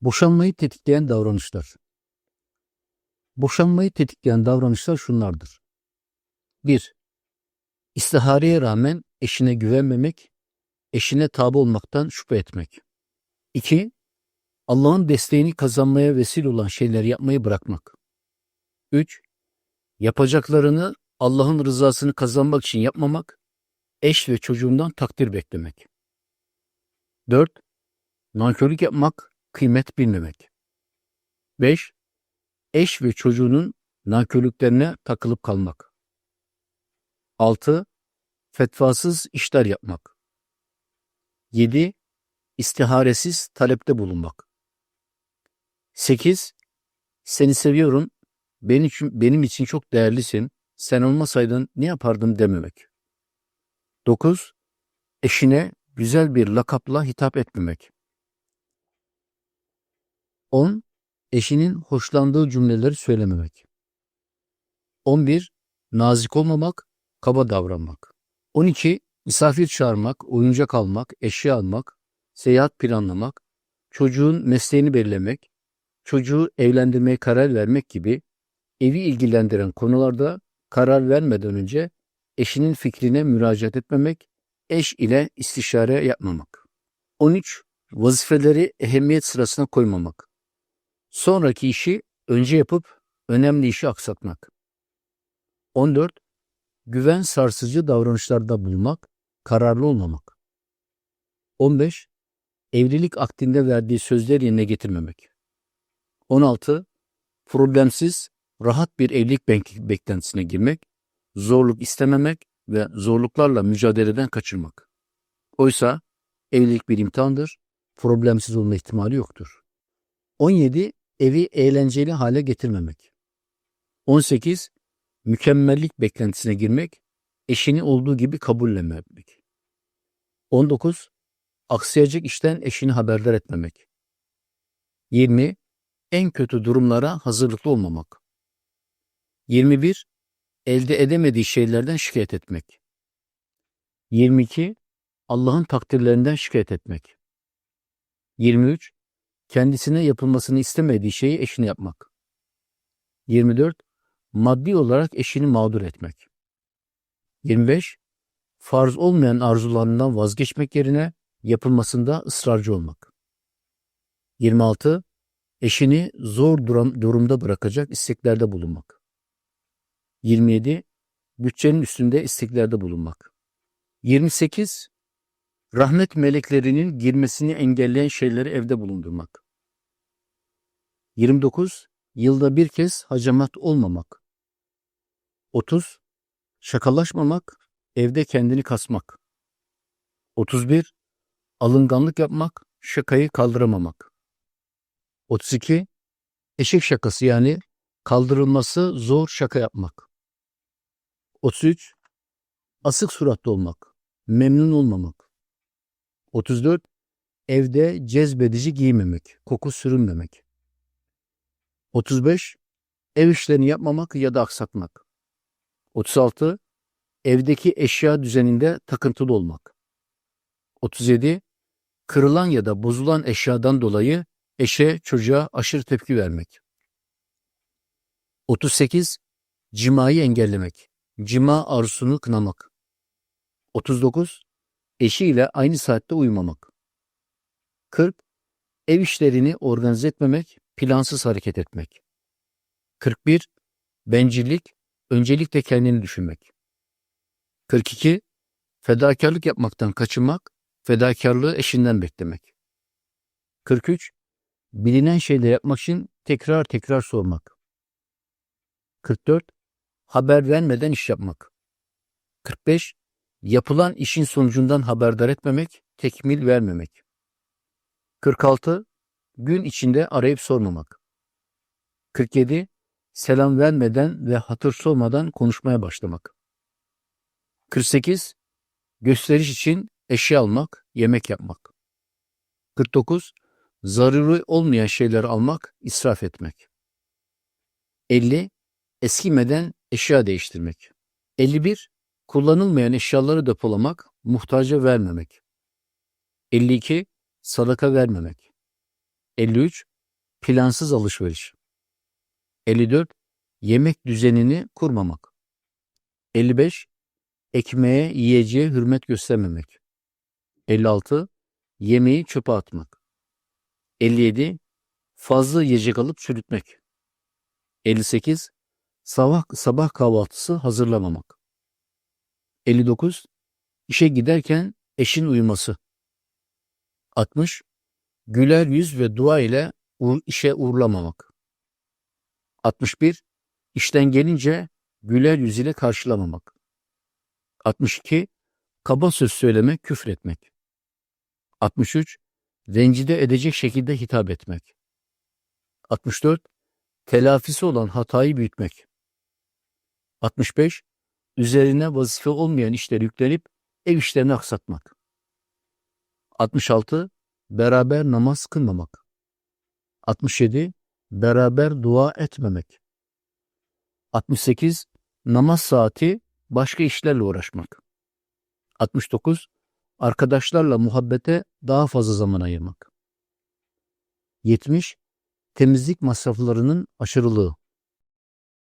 Boşanmayı tetikleyen davranışlar. Boşanmayı tetikleyen davranışlar şunlardır. 1. İstihareye rağmen eşine güvenmemek, eşine tabi olmaktan şüphe etmek. 2. Allah'ın desteğini kazanmaya vesile olan şeyleri yapmayı bırakmak. 3. Yapacaklarını Allah'ın rızasını kazanmak için yapmamak, eş ve çocuğundan takdir beklemek. 4. Nankörlük yapmak, kıymet bilmemek. 5. Eş ve çocuğunun nankörlüklerine takılıp kalmak. 6. Fetvasız işler yapmak. 7. İstiharesiz talepte bulunmak. 8. Seni seviyorum, benim için, benim için çok değerlisin, sen olmasaydın ne yapardım dememek. 9. Eşine güzel bir lakapla hitap etmemek. 10. Eşinin hoşlandığı cümleleri söylememek. 11. Nazik olmamak, kaba davranmak. 12. Misafir çağırmak, oyuncak almak, eşya almak, seyahat planlamak, çocuğun mesleğini belirlemek, çocuğu evlendirmeye karar vermek gibi evi ilgilendiren konularda karar vermeden önce eşinin fikrine müracaat etmemek, eş ile istişare yapmamak. 13. Vazifeleri ehemmiyet sırasına koymamak. Sonraki işi önce yapıp önemli işi aksatmak. 14. Güven sarsıcı davranışlarda bulunmak, kararlı olmamak. 15. Evlilik akdinde verdiği sözleri yerine getirmemek. 16. Problemsiz, rahat bir evlilik bek- beklentisine girmek, zorluk istememek ve zorluklarla mücadeleden kaçırmak. Oysa evlilik bir imtihandır, problemsiz olma ihtimali yoktur. 17. Evi eğlenceli hale getirmemek. 18. Mükemmellik beklentisine girmek, eşini olduğu gibi kabullenmemek. 19. Aksayacak işten eşini haberdar etmemek. 20. En kötü durumlara hazırlıklı olmamak. 21. Elde edemediği şeylerden şikayet etmek. 22. Allah'ın takdirlerinden şikayet etmek. 23. Kendisine yapılmasını istemediği şeyi eşine yapmak. 24. Maddi olarak eşini mağdur etmek. 25. Farz olmayan arzularından vazgeçmek yerine yapılmasında ısrarcı olmak. 26. Eşini zor durumda bırakacak isteklerde bulunmak. 27. Bütçenin üstünde isteklerde bulunmak. 28. Rahmet meleklerinin girmesini engelleyen şeyleri evde bulundurmak. 29. Yılda bir kez hacamat olmamak. 30. Şakalaşmamak, evde kendini kasmak. 31. Alınganlık yapmak, şakayı kaldıramamak. 32. Eşek şakası yani kaldırılması zor şaka yapmak. 33. Asık suratlı olmak, memnun olmamak. 34. Evde cezbedici giymemek, koku sürünmemek. 35. Ev işlerini yapmamak ya da aksatmak. 36. Evdeki eşya düzeninde takıntılı olmak. 37. Kırılan ya da bozulan eşyadan dolayı eşe, çocuğa aşırı tepki vermek. 38. Cimayı engellemek. Cima arzusunu kınamak. 39. Eşiyle aynı saatte uyumamak. 40. Ev işlerini organize etmemek, plansız hareket etmek. 41. Bencillik, öncelikle kendini düşünmek. 42. Fedakarlık yapmaktan kaçınmak, fedakarlığı eşinden beklemek. 43. Bilinen şeyleri yapmak için tekrar tekrar sormak. 44. Haber vermeden iş yapmak. 45. Yapılan işin sonucundan haberdar etmemek, tekmil vermemek. 46. Gün içinde arayıp sormamak. 47. Selam vermeden ve hatır sormadan konuşmaya başlamak. 48. Gösteriş için eşya almak, yemek yapmak. 49. Zaruri olmayan şeyleri almak, israf etmek. 50. Eskimeden eşya değiştirmek. 51. Kullanılmayan eşyaları depolamak, muhtaca vermemek. 52. Sadaka vermemek. 53. Plansız alışveriş. 54. Yemek düzenini kurmamak. 55. Ekmeğe, yiyeceğe hürmet göstermemek. 56. Yemeği çöpe atmak. 57. Fazla yiyecek alıp çürütmek. 58. Sabah, sabah kahvaltısı hazırlamamak. 59. İşe giderken eşin uyuması. 60. Güler yüz ve dua ile işe uğurlamamak. 61. İşten gelince güler yüz ile karşılamamak. 62. Kaba söz söylemek, küfretmek. 63. Rencide edecek şekilde hitap etmek. 64. Telafisi olan hatayı büyütmek. 65. Üzerine vazife olmayan işler yüklenip ev işlerini aksatmak. 66. Beraber namaz kılmamak. 67. Beraber dua etmemek. 68. Namaz saati başka işlerle uğraşmak. 69. Arkadaşlarla muhabbete daha fazla zaman ayırmak. 70. Temizlik masraflarının aşırılığı.